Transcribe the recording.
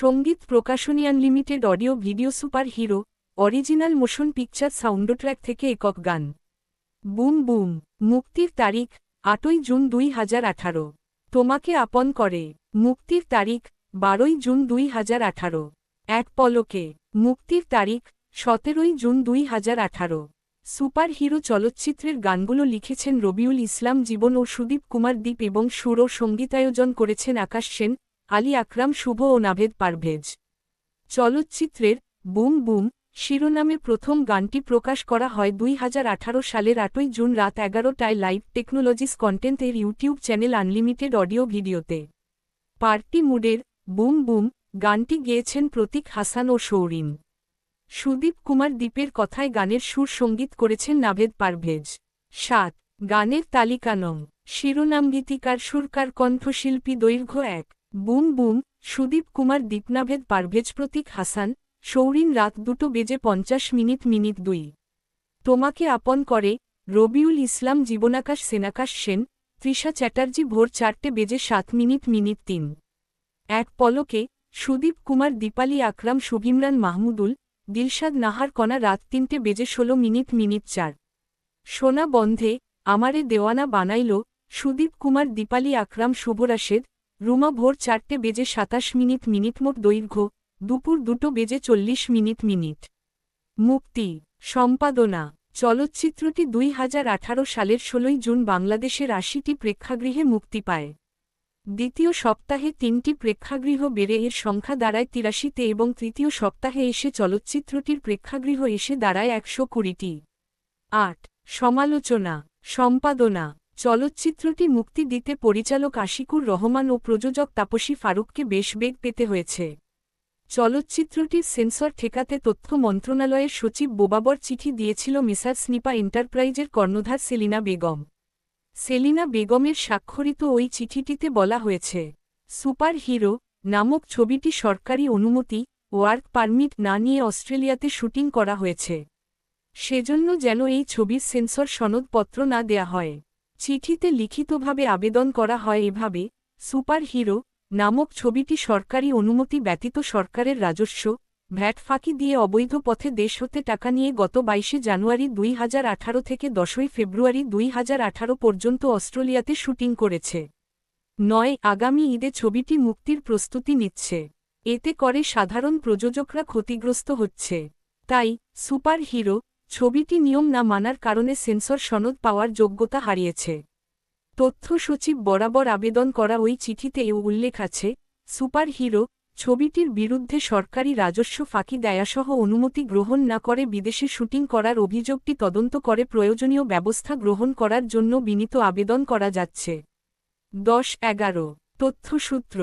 Sangeet Prakashani unlimited audio video super hero, original motion picture soundtrack থেকে একক গান। Boom boom, মুক্তির তারিখ, আটই জুন দুই হাজার আঠারো। তোমাকে আপন করে, মুক্তির তারিখ, বারোই জুন দুই হাজার আঠারো। এক পলকে, মুক্তির তারিখ, সতেরোই জুন দুই হাজার আঠারো। সুপার হিরো চলচ্চিত্রের গানগুলো লিখেছেন রবিউল ইসলাম জীবন ও সুদীপ কুমার দ্বীপ এবং সুর ও সঙ্গীতায়োজন করেছেন আকাশ সেন আলী আকরাম শুভ ও নাভেদ পারভেজ। চলচ্চিত্রের বুম বুম শিরোনামে প্রথম গানটি প্রকাশ করা হয় দুই হাজার আঠারো সালের আটই জুন রাত এগারোটায় লাইভ টেকনোলজিস কন্টেন্ট এর ইউটিউব চ্যানেল আনলিমিটেড অডিও ভিডিওতে। পার্টি মুডের বুম বুম গানটি গেয়েছেন প্রতীক হাসান ও সৌরিন সুদীপ কুমার দ্বীপের কথায় গানের সুর সংগীত করেছেন নাভেদ পারভেজ। সাত, গানের তালিকা নং। শিরোনাম গীতিকার সুরকার কণ্ঠশিল্পী দৈর্ঘ্য এক। বুম বুম, সুদীপ কুমার, দীপনাভেদ পারভেজ প্রতীক, হাসান সৌরিন রাত দুটো বেজে পঞ্চাশ মিনিট মিনিট দুই। তোমাকে আপন করে, রবিউল ইসলাম, জীবনাকাশ সেনাকাশ সেন, তৃষা চ্যাটার্জি, ভোর চারটে বেজে সাত মিনিট মিনিট তিন। এক পলকে, সুদীপ কুমার, দীপালি আকরাম, শুভিমরান মাহমুদুল, দিলশাদ নাহার কণা, রাত তিনটে বেজে ষোলো মিনিট মিনিট চার। সোনা বন্ধে, আমারে দেওয়ানা বানাইল, সুদীপ কুমার, দীপালি আকরাম শুভরাশেদ রুমা ভোর চারটে বেজে সাতাশ মিনিট মিনিট মোট দৈর্ঘ্য, দুপুর দুটো বেজে চল্লিশ মিনিট মিনিট। মুক্তি, সম্পাদনা, চলচ্চিত্রটি দুই হাজার আঠারো সালের ষোলোই জুন বাংলাদেশের আশিটি প্রেক্ষাগৃহে মুক্তি পায়। দ্বিতীয় সপ্তাহে তিনটি প্রেক্ষাগৃহ বেড়ে এর সংখ্যা দাঁড়ায় তিরাশিতে এবং তৃতীয় সপ্তাহে এসে চলচ্চিত্রটির প্রেক্ষাগৃহ এসে দাঁড়ায় একশো কুড়িটি। আট, সমালোচনা, সম্পাদনা চলচ্চিত্রটি মুক্তি দিতে পরিচালক আশিকুর রহমান ও প্রযোজক তাপসী ফারুককে বেশ বেগ পেতে হয়েছে। চলচ্চিত্রটির সেন্সর ঠেকাতে তথ্য মন্ত্রণালয়ের সচিব বোবাবর চিঠি দিয়েছিল মিসার স্নিপা এন্টারপ্রাইজের কর্ণধার সেলিনা বেগম। সেলিনা বেগমের স্বাক্ষরিত ওই চিঠিটিতে বলা হয়েছে, সুপার হিরো নামক ছবিটি সরকারি অনুমতি, ওয়ার্ক পারমিট না নিয়ে অস্ট্রেলিয়াতে শুটিং করা হয়েছে। সেজন্য যেন এই ছবির সেন্সর সনদপত্র না দেয়া হয়। চিঠিতে লিখিতভাবে আবেদন করা হয় এভাবে সুপার হিরো নামক ছবিটি সরকারি অনুমতি ব্যতীত সরকারের রাজস্ব, ভ্যাট ফাঁকি দিয়ে অবৈধ পথে দেশ হতে টাকা নিয়ে গত বাইশে জানুয়ারি দুই হাজার আঠারো থেকে দশই ফেব্রুয়ারি দুই হাজার আঠারো পর্যন্ত অস্ট্রেলিয়াতে শুটিং করেছে। নয়, আগামী ঈদে ছবিটি মুক্তির প্রস্তুতি নিচ্ছে। এতে করে সাধারণ প্রযোজকরা ক্ষতিগ্রস্ত হচ্ছে। তাই সুপার হিরো ছবিটি নিয়ম না মানার কারণে সেন্সর সনদ পাওয়ার যোগ্যতা হারিয়েছে। তথ্য সচিব বরাবর আবেদন করা ওই চিঠিতে এও উল্লেখ আছে সুপার হিরো ছবিটির বিরুদ্ধে সরকারি রাজস্ব ফাঁকি দেয়াসহ অনুমতি গ্রহণ না করে বিদেশে শুটিং করার অভিযোগটি তদন্ত করে প্রয়োজনীয় ব্যবস্থা গ্রহণ করার জন্য বিনীত আবেদন করা যাচ্ছে। দশ এগারো, তথ্যসূত্র